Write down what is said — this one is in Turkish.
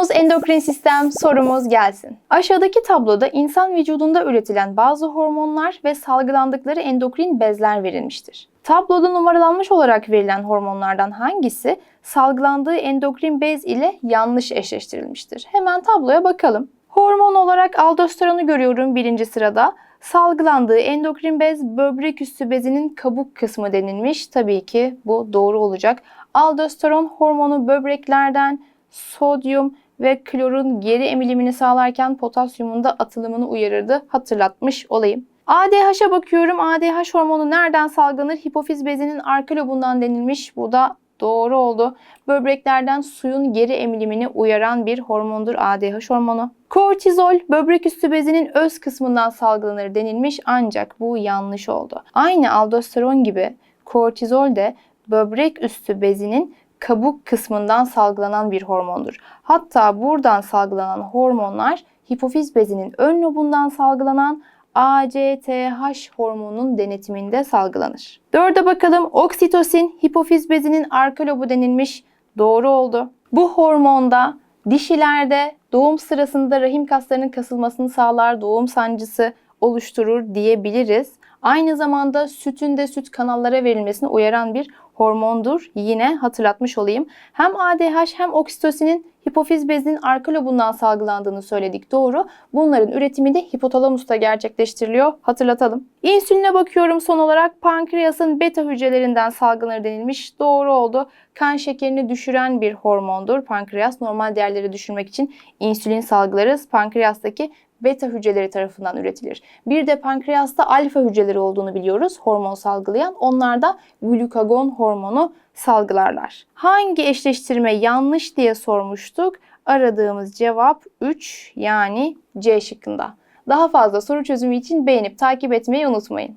Sorumuz endokrin sistem, sorumuz gelsin. Aşağıdaki tabloda insan vücudunda üretilen bazı hormonlar ve salgılandıkları endokrin bezler verilmiştir. Tabloda numaralanmış olarak verilen hormonlardan hangisi salgılandığı endokrin bez ile yanlış eşleştirilmiştir? Hemen tabloya bakalım. Hormon olarak aldosteronu görüyorum birinci sırada. Salgılandığı endokrin bez böbrek üstü bezinin kabuk kısmı denilmiş. Tabii ki bu doğru olacak. Aldosteron hormonu böbreklerden sodyum ve klorun geri emilimini sağlarken potasyumun da atılımını uyarırdı. Hatırlatmış olayım. ADH'a bakıyorum. ADH hormonu nereden salgılanır? Hipofiz bezinin arka lobundan denilmiş. Bu da doğru oldu. Böbreklerden suyun geri emilimini uyaran bir hormondur ADH hormonu. Kortizol böbrek üstü bezinin öz kısmından salgılanır denilmiş ancak bu yanlış oldu. Aynı aldosteron gibi kortizol de böbrek üstü bezinin kabuk kısmından salgılanan bir hormondur. Hatta buradan salgılanan hormonlar hipofiz bezinin ön lobundan salgılanan ACTH hormonunun denetiminde salgılanır. Dörde bakalım. Oksitosin hipofiz bezinin arka lobu denilmiş. Doğru oldu. Bu hormonda dişilerde doğum sırasında rahim kaslarının kasılmasını sağlar, doğum sancısı oluşturur diyebiliriz. Aynı zamanda sütün de süt kanallara verilmesini uyaran bir hormondur. Yine hatırlatmış olayım. Hem ADH hem oksitosinin hipofiz bezinin arka lobundan salgılandığını söyledik doğru. Bunların üretimi de hipotalamusta gerçekleştiriliyor. Hatırlatalım. İnsüline bakıyorum son olarak pankreasın beta hücrelerinden salgılanır denilmiş. Doğru oldu. Kan şekerini düşüren bir hormondur. Pankreas normal değerleri düşürmek için insülin salgılarız. Pankreastaki beta hücreleri tarafından üretilir. Bir de pankreasta alfa hücreleri olduğunu biliyoruz. Hormon salgılayan. Onlar da glukagon hormonu salgılarlar. Hangi eşleştirme yanlış diye sormuştuk. Aradığımız cevap 3 yani C şıkkında. Daha fazla soru çözümü için beğenip takip etmeyi unutmayın.